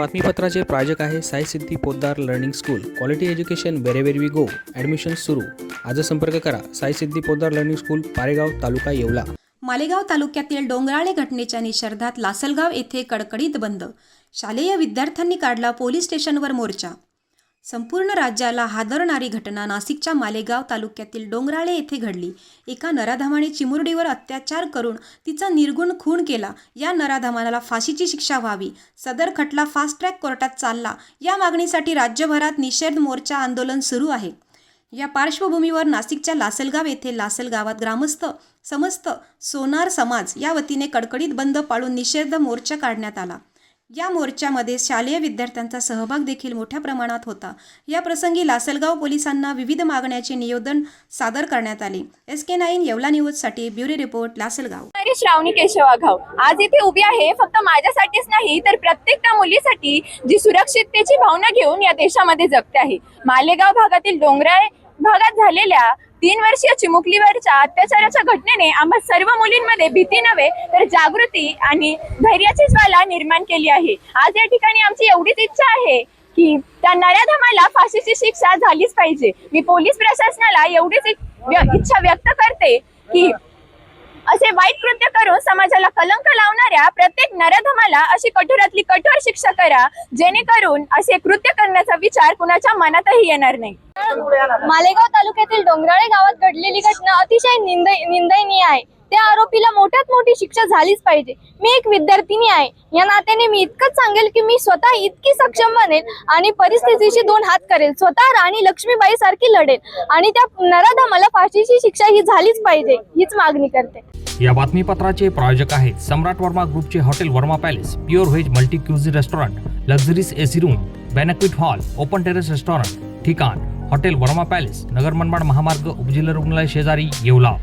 बातमीपत्राचे प्रायोजक आहे Sai Siddhi Poddar learning school. Quality education wherever we go admission सुरू. आज संपर्क करा. Sai Siddhi Poddar learning school Paregaon taluka Yeola. Malegaon तालुक्यातील डोंगराळे घटनेच्या निषेधार्थ लासलगाव येथे कडकडीत बंद. शालेय विद्यार्थ्यांनी काढला पोलीस स्टेशनवर मोर्चा. संपूर्ण राज्याला हादरणारी घटना नाशिकच्या मालेगाव तालुक्यातील डोंगराळे येथे घडली. एका नराधमाने चिमुरडीवर अत्याचार करून तिचा निर्गुण खून केला. या नराधमानाला फाशीची शिक्षा व्हावी. सदर खटला फास्ट ट्रॅक कोर्टात चालला. या मागणीसाठी राज्यभरात निषेध मोर्चा आंदोलन सुरू आहे. या पार्श्वभूमीवर नाशिकच्या लासलगाव येथे लासल गावात ग्रामस्थ समस्त सोनार समाज या वतीने कडकडीत बंद पाळून निषेध मोर्चा काढण्यात आला. या मोर्चामध्ये शालेय विद्यार्थ्यांचा सहभाग देखील मोठ्या प्रमाणात होता. या प्रसंगी लासलगाव पोलिसांना विविध मागण्याचे निवेदन सादर करण्यात आले. एस के नाईन येवला न्यूजसाठी ब्युरो रिपोर्ट लासलगाव. श्रावणी श्रावणी केशवाघाव आज इथे उभी आहे फक्त माझ्यासाठीच नाही तर प्रत्येक त्या मुलीसाठी जी सुरक्षिततेची भावना घेऊन या देशामध्ये जगते आहे. मालेगाव भागातील डोंगराळ भागात झालेल्या तीन वर्षीय चिमुकलीवरच्या अत्याचाराच्या घटनेने आम्हा सर्व मुलींमध्ये भीती नव्हे तर जागृती आणि धैर्याची ज्वाला निर्माण केली आहे. आज या ठिकाणी आमची एवढीच इच्छा आहे की त्या नराधमाला फाशीची शिक्षा झालीच पाहिजे. मी पोलीस प्रशासनाला एवढीच व्य- इच्छा व्यक्त करते की असे वाईट कृत्य करून समाजाला कलंक लावणाऱ्या प्रत्येक नराधमाला अशी कठोरातली कठोर शिक्षा करा जेणेकरून असे कृत्य करण्याचा विचार कुणाच्या मनातही येणार नाही. मालेगाव तालुक्यातील डोंगराळे गावात घडलेली घटना अतिशय निंद निंदनीय आहे. त्या आरोपीला मोठ्यात मोठी शिक्षा झालीच पाहिजे. मी एक विद्यार्थिनी आहे. या नात्याने मी इतकंच सांगेल की मी स्वतः इतकी सक्षम बनेल आणि परिस्थितीशी दोन हात करेल. स्वतः राणी लक्ष्मीबाई सारखी लढेल. आणि त्या नराधमाला फाशीची शिक्षा ही झालीच पाहिजे हीच मागणी करते. या बातमीपत्राचे प्रायोजक आहेत सम्राट वर्मा ग्रुपचे hotel Verma palace pure veg multi cuisine restaurant luxuries AC room banquet hall open terrace restaurant ठिकाण हॉटेल वर्मा पॅलेस नगर मनमाड महामार्ग उपजिल्हा रुग्णालय शेजारी येवला.